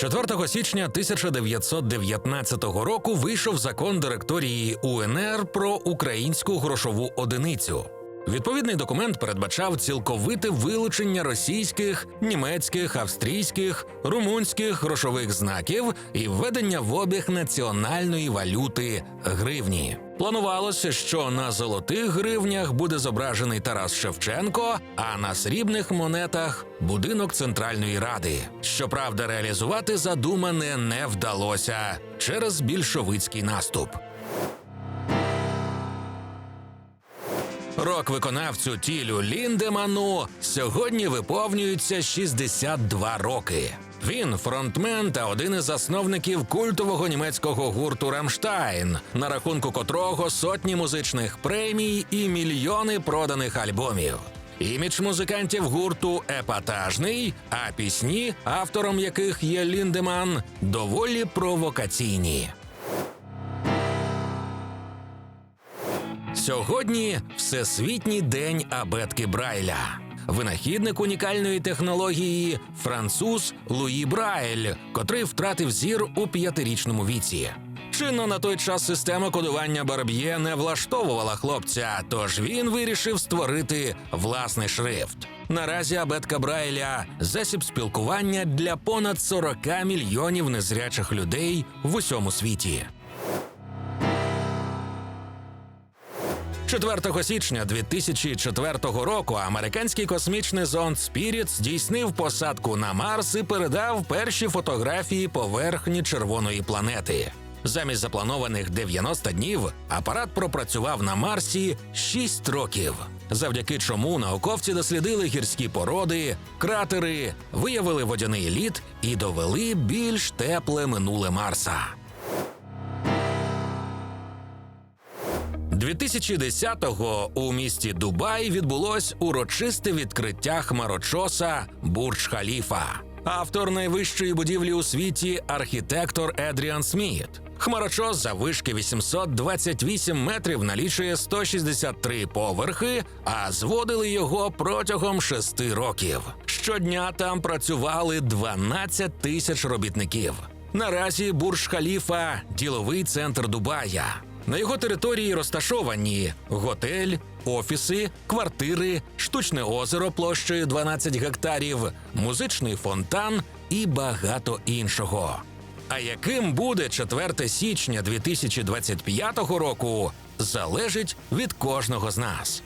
4 січня 1919 року вийшов закон директорії УНР про українську грошову одиницю. Відповідний документ передбачав цілковите вилучення російських, німецьких, австрійських, румунських грошових знаків і введення в обіг національної валюти гривні. Планувалося, що на золотих гривнях буде зображений Тарас Шевченко, а на срібних монетах будинок Центральної Ради. Щоправда, реалізувати задумане не вдалося через більшовицький наступ. Рок-виконавцю Тілю Ліндеману сьогодні виповнюється 62 роки. Він фронтмен та один із засновників культового німецького гурту Рамштайн, на рахунку котрого сотні музичних премій і мільйони проданих альбомів. Імідж музикантів гурту епатажний, а пісні, автором яких є Ліндеман, доволі провокаційні. Сьогодні Всесвітній день абетки Брайля. Винахідник унікальної технології француз Луї Брайль, котрий втратив зір у п'ятирічному віці. Чинно на той час система кодування Барб'є не влаштовувала хлопця, тож він вирішив створити власний шрифт. Наразі абетка Брайля засіб спілкування для понад 40 мільйонів незрячих людей в усьому світі. 4 січня 2004 року американський космічний зонд Spirit здійснив посадку на Марс і передав перші фотографії поверхні червоної планети. Замість запланованих 90 днів апарат пропрацював на Марсі 6 років, завдяки чому науковці дослідили гірські породи, кратери, виявили водяний лід і довели більш тепле минуле Марса. 2010-го у місті Дубай відбулось урочисте відкриття хмарочоса Бурдж Халіфа. Автор найвищої будівлі у світі архітектор Едріан Сміт. Хмарочос заввишки 828 метрів налічує 163 поверхи, а зводили його протягом шести років. Щодня там працювали 12 тисяч робітників. Наразі Бурдж Халіфа діловий центр Дубая. На його території розташовані готель, офіси, квартири, штучне озеро площею 12 гектарів, музичний фонтан і багато іншого. А яким буде 4 січня 2025 року, залежить від кожного з нас.